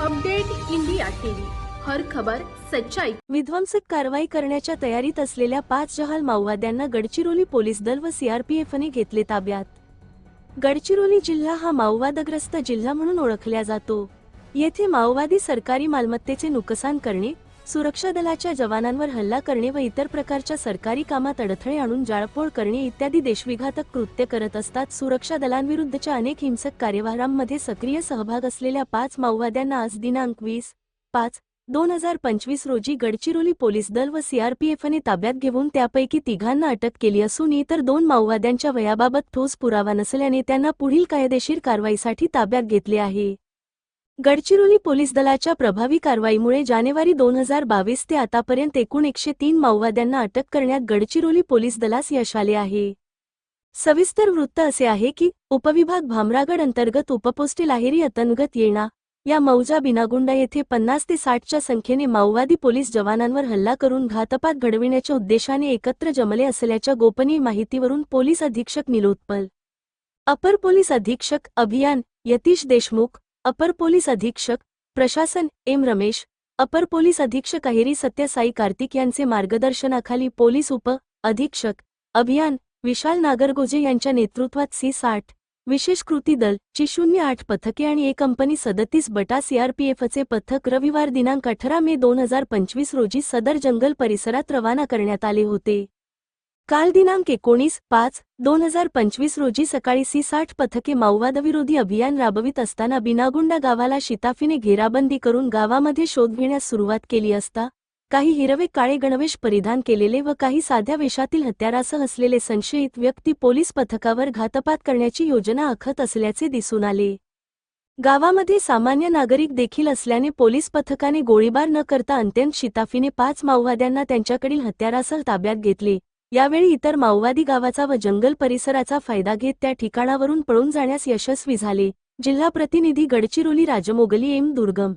Update India TV. हर खबर सच्चाई. विध्वंसक कारवाई करण्याच्या तयारीत असलेल्या पाच जहाल माओवाद्यांना गडचिरोली पोलीस दल व सीआरपीएफने घेतले ताब्यात. गडचिरोली जिल्हा हा माओवादग्रस्त जिल्हा म्हणून ओळखला जातो. येथे माओवादी सरकारी मालमत्तेचे नुकसान करणे सुरक्षा दलाच्या जवानांवर हल्ला करणे व इतर प्रकारच्या सरकारी कामात अडथळे आणून जाळपोळ करणे इत्यादी देशविघातक कृत्य करत असतात. सुरक्षा दलांविरुद्धच्या अनेक हिंसक कार्यवाहांमध्ये सक्रिय सहभाग असलेल्या पाच माओवाद्यांना आज दिनांक वीस पाच दोन हजार पंचवीस रोजी गडचिरोली पोलीस दल व सीआरपीएफने ताब्यात घेऊन त्यापैकी तिघांना अटक केली असून इतर दोन माओवाद्यांच्या वयाबाबत ठोस पुरावा नसल्याने त्यांना पुढील कायदेशीर कारवाईसाठी ताब्यात घेतले आहे. गडचिरोली पोलीस दलाच्या प्रभावी कारवाईमुळे जानेवारी दोन हजार बावीस ते आतापर्यंत एकूण एकशे तीन माओवाद्यांना अटक करण्यात गडचिरोली पोलीस दलास यश आले आहे. सविस्तर वृत्त असे आहे की उपविभाग भामरागड अंतर्गत उपपोस्टे लाहेरी अतनगत येणा या मौजा बिनागुंडा येथे पन्नास ते साठच्या संख्येने माओवादी पोलीस जवानांवर हल्ला करून घातपात घडविण्याच्या उद्देशाने एकत्र जमले असल्याच्या गोपनीय माहितीवरून पोलीस अधीक्षक निलोत्पल. अपर पोलीस अधीक्षक अभियान यतीश देशमुख अपर पोलीस अधीक्षक प्रशासन एम. रमेश अपर पोलीस अधीक्षक अहेरी सत्यसाई कार्तिक यांचे मार्गदर्शनाखाली पोलीस उप अधीक्षक अभियान विशाल नागरगोजे यांच्या नेतृत्वात सी साठ विशेष कृती दल ची शून्य आठ पथके आणि एक कंपनी सदतीस बटा सीआरपीएफचे पथक रविवार दिनांक अठरा मे दोन हजार पंचवीस रोजी सदर जंगल परिसरात रवाना करण्यात आले होते. काल दिनांक एकोणीस पाच दोन हजार पंचवीस रोजी सकाळी सी साठ पथके माओवादविरोधी अभियान राबवित असताना बिनागुंडा गावाला शिताफीने घेराबंदी करून गावामध्ये शोध घेण्यास सुरुवात केली असता काही हिरवे काळे गणवेश परिधान केलेले व काही साध्या वेशातील हत्यारासह असलेले संशयित व्यक्ती पोलीस पथकावर घातपात करण्याची योजना आखत असल्याचे दिसून आले. गावामध्ये सामान्य नागरिक देखील असल्याने पोलीस पथकाने गोळीबार न करता अंत्यंत शिताफीने पाच माओवाद्यांना त्यांच्याकडील हत्यारासह ताब्यात घेतले. यावेळी इतर माओवादी गावाचा व जंगल परिसराचा फायदा घेत त्या ठिकाणावरून पळून जाण्यास यशस्वी झाले. जिल्हा प्रतिनिधी गडचिरोली राजमोगली एम दुर्गम